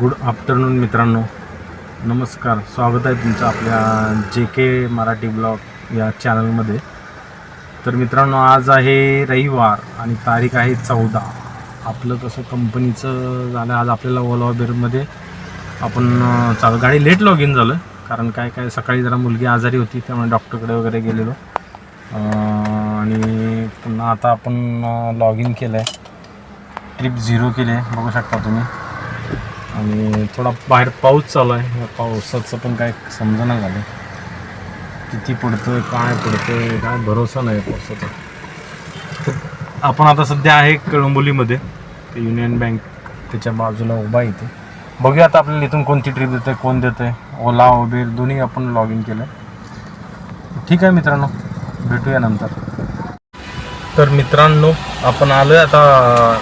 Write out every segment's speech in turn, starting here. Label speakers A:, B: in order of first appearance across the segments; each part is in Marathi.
A: गुड आफ्टरनून मित्रांनो. नमस्कार. स्वागत आहे तुमचं आपल्या जे के मराठी ब्लॉग या चॅनलमध्ये. तर मित्रांनो आज आहे रविवार आणि तारीख आहे चौदा. आपलं कसं कंपनीचं झालं आज आपल्याला ओला उबेरमध्ये आपण चालू गाडी लेट लॉग इन झालं. कारण काय काय सकाळी जरा मुलगी आजारी होती त्यामुळे डॉक्टरकडे वगैरे गेलेलो. आणि पुन्हा आता आपण लॉग इन केलं आहे ट्रिप झिरो केली आहे बघू शकता तुम्ही. आणि थोडा बाहेर पाऊस चालू आहे. या पावसाचं पण काय समजणं झालं. किती पडतोय काय पडतोय काय भरोसा नाही पावसाचा. तर आपण आता सध्या आहे कळंबोलीमध्ये. ते युनियन बँक त्याच्या बाजूला उभा आहे इथे. बघूया आता आपल्याला इथून कोणती ट्रिप देतं आहे कोण देतं आहे ओला उबेर दोन्ही आपण लॉग इन केलं ठीक आहे मित्रांनो भेटूया नंतर. तर मित्रांनो आपण आलोय आता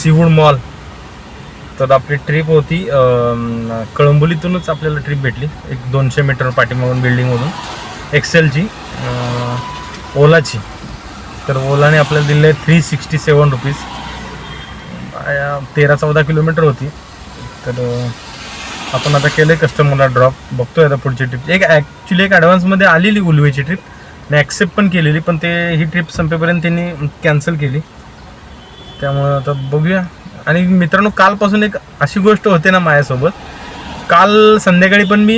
A: सिवूड मॉल तर आपली ट्रिप होती कळंबोलीतूनच आपल्याला ट्रिप भेटली. एक दोनशे मीटर पाठीमागून बिल्डिंगमधून एक्सेलची ओलाची. तर ओलाने आपल्याला दिले आहे थ्री सिक्स्टी सेवन रुपीज तेरा चौदा किलोमीटर होती. तर आपण आता केलं आहे कस्टमरला ड्रॉप बघतोय आता पुढची ट्रिप एक ॲक्च्युली एक ॲडव्हान्समध्ये आलेली उलवेची ट्रिप आणि ॲक्सेप्ट पण केलेली पण ते ही ट्रिप संपेपर्यंत त्यांनी कॅन्सल केली. त्यामुळं आता बघूया. आणि मित्रांनो कालपासून एक अशी गोष्ट होते ना माझ्यासोबत. काल संध्याकाळी पण मी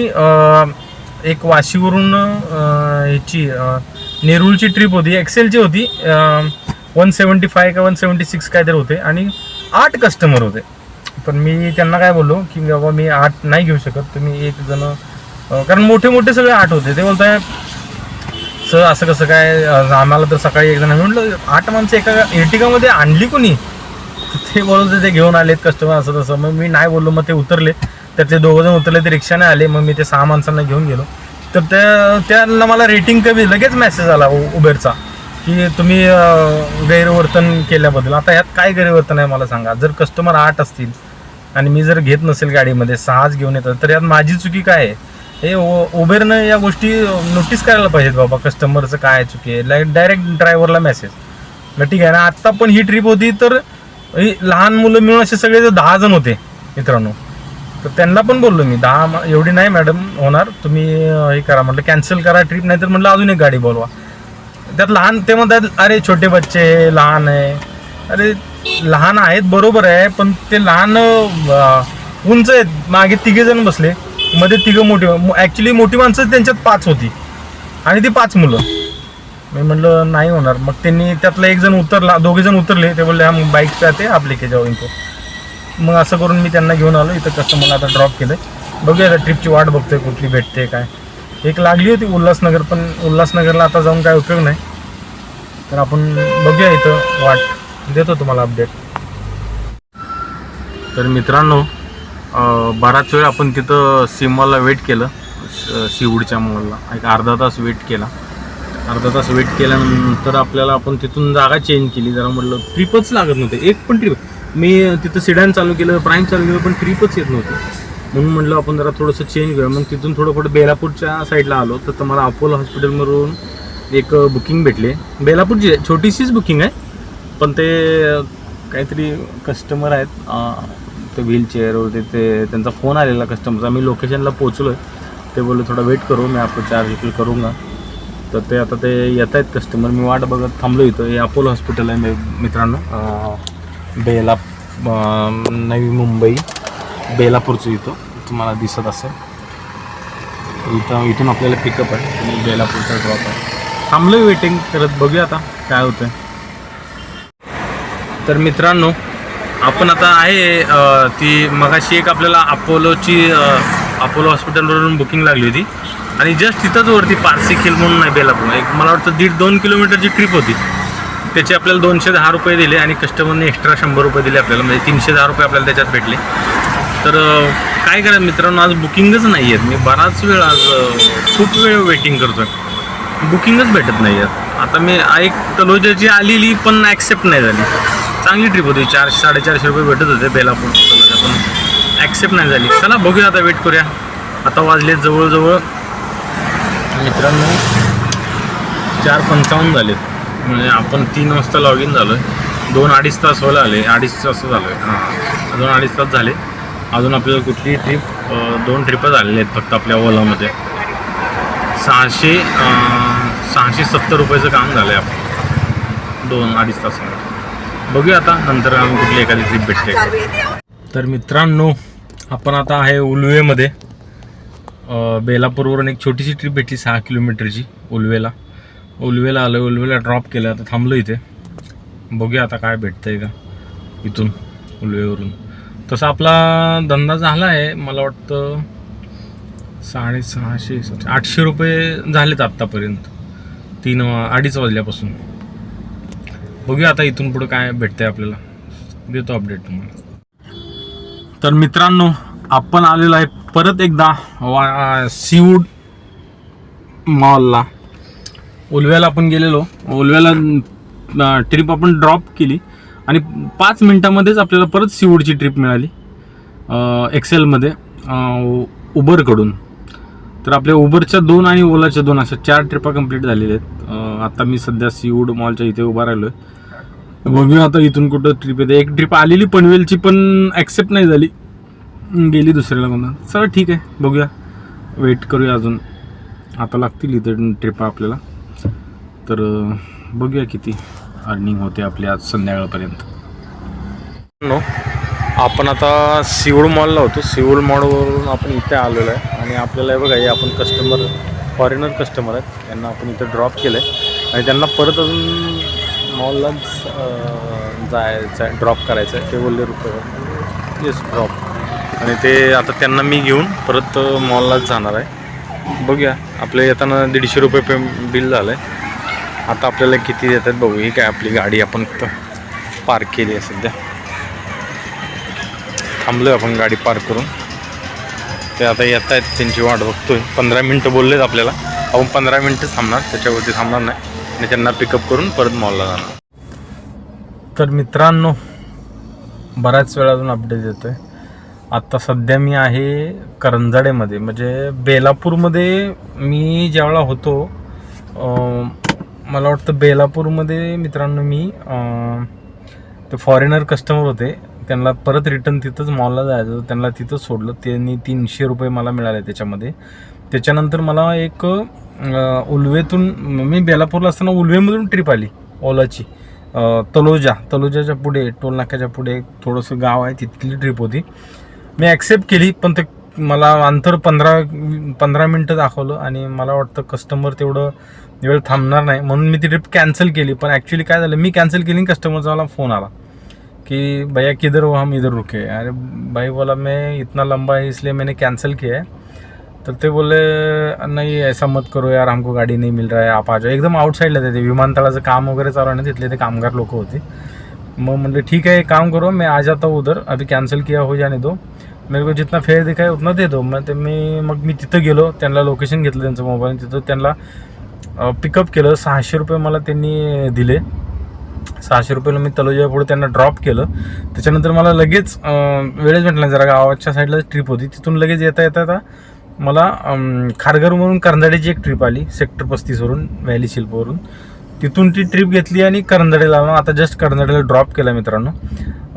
A: एक वाशीवरून ह्याची नेरूळची ट्रिप होती. एक्सेलची होती. वन सेवन्टी फाय का वन सेवन्टी सिक्स काहीतरी होते. आणि आठ कस्टमर होते. पण मी त्यांना काय बोललो की बाबा मी आठ नाही घेऊ शकत. तुम्ही एक जण कारण मोठे मोठे सगळे आठ होते. ते बोलताय सर असं कसं काय? आम्हाला तर सकाळी एक जण. म्हटलं आठ माणसं एका एर्टिगामध्ये आणली कोणी? ते बोलत होते ते घेऊन आलेत कस्टमर असं तसं. मग मी नाही बोललो मग ते उतरले. त्यातले दोघं जण उतरले ते रिक्षाने आले. मग मी ते सहा माणसांना घेऊन गेलो. तर त्या त्यांना मला रेटिंग कमी लगेच मेसेज आला उबेरचा की तुम्ही गैरवर्तन केल्याबद्दल. आता यात काय गैरवर्तन आहे मला सांगा. जर कस्टमर आठ असतील आणि मी जर घेत नसेल गाडीमध्ये सहाच घेऊन येतात तर यात माझी चुकी काय आहे? हे ओ- उबेरनं या गोष्टी नोटीस करायला पाहिजेत बाबा कस्टमरचं काय चुकी आहे. लाईक डायरेक्ट ड्रायव्हरला मेसेज मग ठीक आहे ना आत्ता पण ही ट्रिप होती तर ही लहान मुलं मिळून असे सगळे जे दहा जण होते मित्रांनो. तर त्यांना पण बोललो मी दहा एवढी नाही मॅडम होणार तुम्ही हे करा. म्हटलं कॅन्सल करा ट्रिप नाही तर म्हटलं अजून एक गाडी बोलवा. त्यात लहान ते म्हणतात अरे छोटे बच्चे आहे, लहान आहे. अरे लहान आहेत बरोबर आहे पण ते लहान उंच आहेत. मागे तिघे जण बसले. मध्ये तिघं मोठी ॲक्च्युली मोठी माणसं त्यांच्यात पाच होती. आणि ती पाच मुलं. मी म्हटलं नाही होणार. मग त्यांनी त्यातला एक जण उतरला दोघे जण उतरले. ते बोलले हा बाईक ते आते आप लेके जाओ इनको मग असं करून मी त्यांना घेऊन आलो. इथं कस्टमरला आता ड्रॉप केलं बघूया आता ट्रिपची वाट बघतोय कुठली भेटते काय. एक लागली होती उल्हासनगर पण उल्हासनगरला आता जाऊन काय उपयोग नाही. तर आपण बघूया इथं वाट. देतो तुम्हाला अपडेट तर मित्रांनो अं, बराच वेळ आपण तिथं सिमॉलला वेट केलं. स- सीवूडच्या मॉलला एक अर्धा तास वेट केला. अर्धा तास वेट केल्यानंतर आपल्याला आपण तिथून जागा चेंज केली. जरा म्हटलं ट्रिपच लागत नव्हते. एक पण ट्रिप मी तिथं सिडॅन चालू केलं प्राईम चालू केलं पण ट्रिपच येत नव्हती. म्हणून म्हटलं आपण जरा थोडंसं चेंज करूया. मग तिथून थोडं थोडं बेलापूरच्या साईडला आलो. तर मला अपोलो हॉस्पिटलमधून एक बुकिंग भेटली. बेलापूरची छोटीशीच बुकिंग आहे. पण ते काहीतरी कस्टमर आहेत. ते व्हीलचेअरवरती ते त्यांचा फोन आलेला कस्टमरचा मी लोकेशनला पोचलो आहे ते बोललो थोडा वेट करू. मी आपलं चार्ज विकल करूंगा तर ते आता ते येत आहेत कस्टमर मी वाट बघत थांबलो इथं. हे अपोलो हॉस्पिटल आहे मित्रांनो. बेला नवी मुंबई. बेलापूरचं इथं. तुम्हाला दिसत असेल. इथं इथून आपल्याला पिकअप आहे. आणि बेलापूरचा ड्रॉप आहे. थांबलो वेटिंग करत. बघूया आता काय होतं तर मित्रांनो आपण आता आहे ती मगाशी एक आपल्याला अपोलोची अपोलो हॉस्पिटलवरून बुकिंग लागली होती. आणि जस्ट तिथंच वरती पारसी खिल म्हणून आहे बेलापूर. एक मला वाटतं दीड दोन किलोमीटरची ट्रिप होती. त्याचे आपल्याला दोनशे दहा रुपये दिले आणि कस्टमरने एक्स्ट्रा शंभर रुपये दिले आपल्याला म्हणजे तीनशे दहा रुपये आपल्याला त्याच्यात भेटले. तर काय करा मित्रांनो आज बुकिंगच नाही आहेत. मी बराच वेळ आज खूप वेळ वेटिंग करतो आहे बुकिंगच भेटत नाही आहेत. आता मी एक तलोजाची आलेली पण ॲक्सेप्ट नाही झाली. चांगली ट्रिप होती. चारशे साडेचारशे रुपये भेटत होते बेलापूर तलोजा पण ॲक्सेप्ट नाही झाली. चला बघूया आता वेट करूया. आता वाजले जवळजवळ मित्रांनो चार पंचावन्न झालेत. म्हणजे आपण तीन वाजता लॉग इन झालो आहे दोन अडीच तास व्हायला आले. अडीच तास झालो आहे हां. दोन अडीच तास झाले. अजून आपल्याला कुठली ट्रिप दोन ट्रिपच झालेल्या आहेत फक्त आपल्या ओलामध्ये. सहाशे सहाशे सत्तर रुपयाचं काम झालं आहे आपण दोन अडीच तासामध्ये. बघूया आता नंतर आम्ही कुठली एखादी ट्रिप भेटते. तर मित्रांनो आपण आता आहे उलवेमध्ये. बेलापूरवरून एक छोटीशी ट्रिप भेटली सहा किलोमीटरची उलवेला. उलवेला आलो उलवेला ड्रॉप केलं आता थांबलो इथे. बघूया आता काय भेटतं आहे का इथून उलवेवरून. तसा आपला धंदा झाला आहे मला वाटतं साडेसहाशे सातशे आठशे रुपये झालेत आत्तापर्यंत. तीन वा- अडीच वाजल्यापासून. बघूया आता इथून पुढं काय भेटतं आहे आपल्याला. देतो अपडेट तुम्हाला. तर मित्रांनो आपण आलेलो आहे परत एकदा वा सीवूड मॉलला उलव्याला आपण गेलेलो. उलव्याला ट्रिप आपण ड्रॉप केली. आणि पाच मिनटामध्येच आपल्याला परत सीवूडची ट्रिप मिळाली एक्सेलमध्ये उबरकडून तर आपल्या उबरच्या दोन आणि ओलाच्या दोन अशा चार ट्रिपा कंप्लीट झालेल्या आहेत. आता मी सध्या सीवूड मॉलच्या इथे उभा राहिलो आहे बघूया आता इथून कुठं ट्रिप येते. एक ट्रिप आलेली पनवेलची पण ॲक्सेप्ट नाही झाली. गेली दुसऱ्याला कोणता चला ठीक आहे बघूया. वेट करूया अजून. आता लागतील इथे ट्रिपा आपल्याला. तर बघूया किती अर्निंग होते आपली आज संध्याकाळपर्यंत. नो आपण आता सिवूळ मॉलला होतो. सिवूळ मॉलवरून आपण इथे आलेलो आहे. आणि आपल्याला बघा हे आपण कस्टमर फॉरेनर कस्टमर आहेत. त्यांना आपण इथं ड्रॉप केलं आहे आणि त्यांना परत अजून मॉललाच जायचं आहे ड्रॉप करायचं आहे. ते बोलले रुपये. येस ड्रॉप आणि ते आता त्यांना मी घेऊन परत मॉललाच जाणार आहे. बघूया. आपल्या येताना दीडशे रुपये पे बिल झालं आहे आता आपल्याला किती देतात बघू. ही काय आपली गाडी आपण पार्क केली आहे सध्या. थांबलो आपण गाडी पार्क करून. ते आता येत आहेत त्यांची वाट बघतोय. पंधरा मिनटं बोललेत आपल्याला. आपण पंधरा मिनटं थांबणार त्याच्यावरती थांबणार नाही. आणि त्यांना पिकअप करून परत मॉलला जाणार. तर मित्रांनो बऱ्याच वेळातून अपडेट येतो आहे आत्ता सध्या मी आहे करंजाडेमध्ये. म्हणजे बेलापूरमध्ये मी ज्यावेळा होतो मला वाटतं बेलापूरमध्ये मित्रांनो मी ते फॉरेनर कस्टमर होते. त्यांना परत रिटर्न तिथंच मॉलला जायचं होतं. त्यांना तिथंच सोडलं. त्यांनी तीनशे रुपये मला मिळाले त्याच्यामध्ये. त्याच्यानंतर मला एक उलवेतून मी बेलापूरला असताना उलवेमधून ट्रिप आली ओलाची. तलोजा. तलोजाच्या पुढे टोल नाक्याच्या पुढे एक थोडंसं गाव आहे तिथली ट्रिप होती. मी ॲक्सेप्ट केली पण ते मला अंतर पंधरा पंधरा मिनटं दाखवलं आणि मला वाटतं कस्टमर तेवढं वेळ थांबणार नाही. म्हणून मी ती ट्रिप कॅन्सल केली. पण ॲक्च्युली काय झालं मी कॅन्सल केली कस्टमरचा मला फोन आला. कि भैया किधर हो हम इधर रुके. अरे भाई बोला मैं इतना लंबा है इसलिए मैंने कैंसिल किया है. तर ते बोले नाही ऐसा मत करो यार हमको गाडी नहीं मिल रहा है आप आ जाओ. एकदम आउटसाईडला ते विमानतळाचं काम वगैरे चालू आहे ना तिथले ते कामगार लोक होते. मग म्हणले ठीक आहे एक काम करो मी आज आता उधर अभी कॅन्सल किया हो जाने दो. मेरे को जितना फेअर दिखाय उतना दे दो. मग ते मी मग मी तिथं गेलो त्यांना लोकेशन घेतलं त्यांचं मोबाईल तिथं त्यांना पिकअप केलं. सहाशे रुपये मला त्यांनी दिले. सहाशे रुपयाला मी तलोजा पुढे त्यांना ड्रॉप केलं. त्याच्यानंतर मला लगेच अं, वेळेच भेटला जरा गावाच्या साईडला ट्रिप होती. तिथून लगेच येता येता येता मला खारघरवरून करंजाडीची एक ट्रिप आली. सेक्टर पस्तीसवरून व्हॅली शिल्पवरून. तिथून ती ट्रिप घेतली आणि करंजाडीला आलो आता जस्ट करंजाडीला ड्रॉप केला मित्रांनो.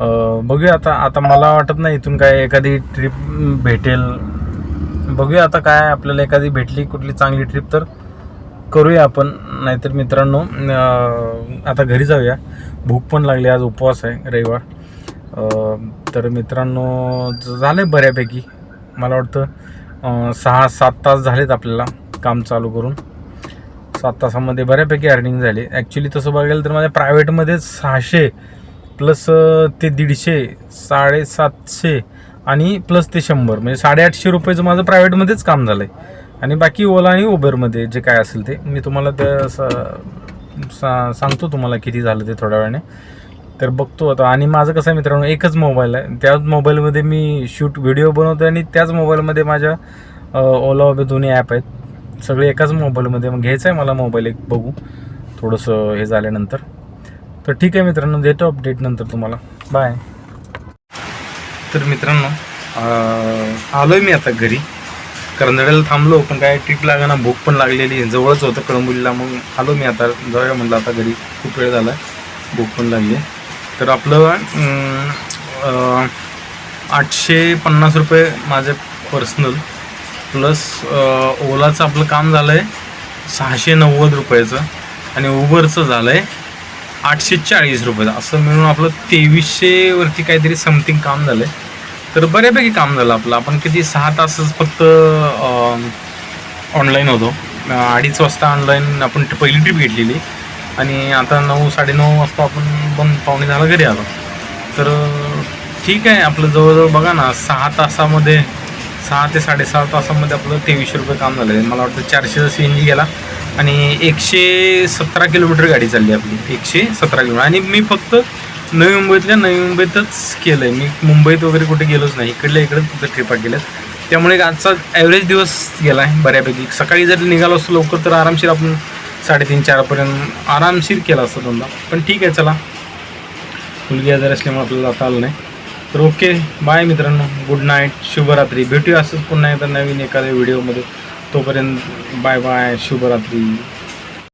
A: बघूया आता आता मला वाटत नाही इथून काय एखादी ट्रिप भेटेल. बघूया आता काय आपल्याला एखादी भेटली कुठली चांगली ट्रिप तर करूया आपण. नाहीतर मित्रांनो आता घरी जाऊया. भूक पण लागली आज उपवास आहे रविवार. तर मित्रांनो झालं आहे बऱ्यापैकी. मला वाटतं सहा सात तास झालेत आपल्याला काम चालू करून. सात तासामध्ये बऱ्यापैकी अर्निंग झाली. ॲक्च्युली तसं बघायला तर माझ्या प्रायव्हेटमध्येच सहाशे प्लस ते दीडशे साडेसातशे आणि प्लस ते शंभर. म्हणजे साडेआठशे रुपयेचं माझं प्रायव्हेटमध्येच काम झालं आहे आणि बाकी ओला आणि उबरमध्ये जे काय असेल ते. मी तुम्हाला ते सा सा सांगतो तुम्हाला किती झालं ते थोड्या वेळाने. तर बघतो आता. आणि माझं कसं आहे मित्रांनो एकच मोबाईल आहे. त्याच मोबाईलमध्ये मी शूट व्हिडिओ बनवतो आणि त्याच मोबाईलमध्ये माझ्या ओला उबे दोन्ही ॲप आहेत. सगळे एकाच मोबाईलमध्ये. मग घ्यायचं आहे मला मोबाईल एक बघू. थोडंसं हे झाल्यानंतर. तर ठीक आहे मित्रांनो देतो अपडेट नंतर तुम्हाला. बाय तर मित्रांनो आलो आहे मी आता घरी. करंदड्याला थांबलो पण काय ट्रीप ना भूक पण लागलेली जवळच होतं कळंबुलीला मग आलो मी आता. जाऊया म्हणलं आता घरी. खूप वेळ झाला भूक पण लागली तर आपलं आठशे पन्नास रुपये माझे पर्सनल प्लस ओलाचं आपलं काम झालं आहे सहाशे नव्वद रुपयाचं. आणि उबरचं झालं आहे आठशे चाळीस रुपये. असं मिळून आपलं तेवीसशेवरती काहीतरी समथिंग काम झालं आहे तर बऱ्यापैकी काम झालं आपलं. आपण किती सहा तासच फक्त ऑनलाईन होतो. अडीच वाजता ऑनलाईन आपण पहिली ट्रीप घेतलेली. आणि आता नऊ साडेनऊ वाजता आपण पण पाहुणे झाला घरी आलो. तर ठीक आहे आपलं जवळजवळ बघा ना सहा तासामध्ये सहा ते साडेसहा तासामध्ये आपलं तेवीसशे रुपये काम झालं आहे. मला वाटतं चारशेचा सी एन जी गेला आणि एकशे सतरा किलोमीटर गाडी चालली आपली. एकशे सतरा किलोमीटर. आणि मी फक्त नवी मुंबईतल्या नवी मुंबईतच केलं आहे मी मुंबईत वगैरे कुठे गेलोच नाही. इकडल्या इकडे फक्त ट्रिपा केल्यात त्यामुळे आजचा ॲव्हरेज दिवस गेला आहे बऱ्यापैकी. सकाळी जर निघालो असतो लवकर तर आरामशीर आपण साडेतीन चारपर्यंत आरामशीर केला असतो धंदा. पण ठीक आहे चला. मुलगी आजार असल्यामुळे आपल्याला जाता आलं नाही. तर ओके. बाय मित्रांनो. गुड नाईट शुभरात्री. भेटूया असंच पुन्हा एकदा नवीन एखाद्या व्हिडिओमध्ये तोपर्यंत बाय बाय शुभरात्री.